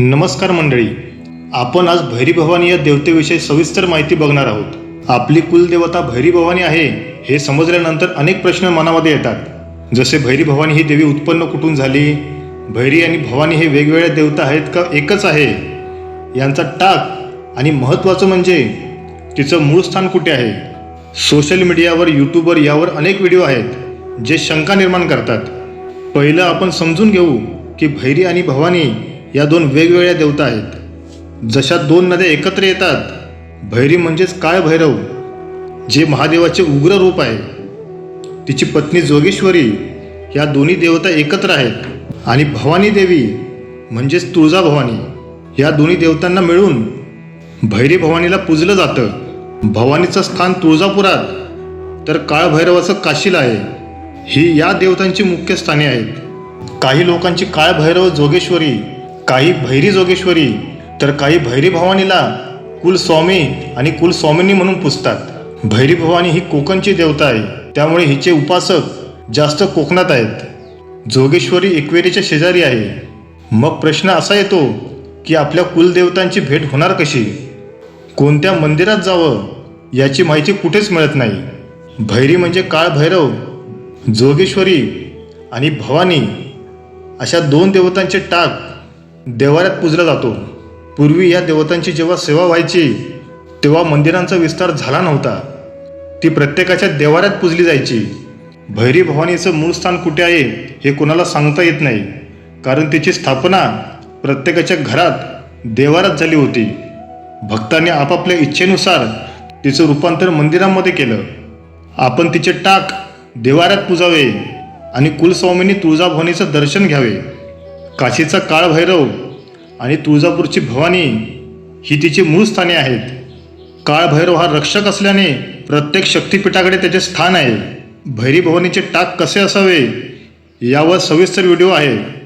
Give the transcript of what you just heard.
नमस्कार मंडळी. आपण आज भैरी भवानी या देवतेविषयी सविस्तर माहिती बघणार आहोत. आपली कुलदेवता भैरी भवानी आहे हे समजल्यानंतर अनेक प्रश्न मनामध्ये येतात. जसे भैरी भवानी ही देवी उत्पन्न कुठून झाली? भैरी आणि भवानी हे वेगवेगळ्या देवता आहेत का एकच आहे? यांचा टाक आणि महत्त्वाचं म्हणजे तिचं मूळ स्थान कुठे आहे? सोशल मीडियावर यूट्यूबवर यावर अनेक व्हिडिओ आहेत जे शंका निर्माण करतात. पहिलं आपण समजून घेऊ की भैरी आणि भवानी या दोन वेगवेगळ्या देवता आहेत. जशा दोन नद्या एकत्र येतात भैरी म्हणजेच काय भैरव? जे महादेवाचे उग्र रूप आहे. तिची पत्नी जोगेश्वरी या दोन्ही देवता एकत्र आहेत. आणि भवानी देवी म्हणजेच तुळजाभवानी या दोन्ही देवतांना मिळून भैरी भवानीला पूजलं जातं. भवानीचं स्थान तुळजापुरात. तर काळभैरवाचं काशीला आहे. ही या देवतांची मुख्य स्थाने आहेत. काही लोकांची काळभैरव जोगेश्वरी काही भैरी जोगेश्वरी तर काही भैरी भवानीला कुलस्वामी आणि कुलस्वामिनी म्हणून पुजतात. भैरी भवानी ही कोकणची देवता आहे त्यामुळे हिचे उपासक जास्त कोकणात आहेत. जोगेश्वरी एकवेरीच्या शेजारी आहे. मग प्रश्न असा येतो की आपल्या कुलदेवतांची भेट होणार कशी? कोणत्या मंदिरात जावं? याची माहिती कुठेच मिळत नाही. भैरी म्हणजे काळ भैरव जोगेश्वरी आणि भवानी अशा दोन देवतांचे टाक देवाऱ्यात पूजला जातो. पूर्वी या देवतांची जेव्हा सेवा व्हायची तेव्हा मंदिरांचा विस्तार झाला नव्हता. ती प्रत्येकाच्या देवाऱ्यात पूजली जायची. भैरी भवानीचं मूळ स्थान कुठे आहे हे कोणाला सांगता येत नाही. कारण तिची स्थापना प्रत्येकाच्या घरात देवारात झाली होती. भक्तांनी आपापल्या इच्छेनुसार तिचं रूपांतर मंदिरामध्ये केलं. आपण तिचे टाक देवाऱ्यात पुजावे आणि कुलस्वामींनी तुळजाभवानीचं दर्शन घ्यावे. काशीचा काळभैरव आणि तुळजापूरची भवानी ही तिची मूळ स्थाने आहेत. काळभैरव हा रक्षक असल्याने प्रत्येक शक्तिपीठाकडे त्याचे स्थान आहे. भैरी भवानीचे टाक कसे असावे यावर सविस्तर व्हिडिओ आहे.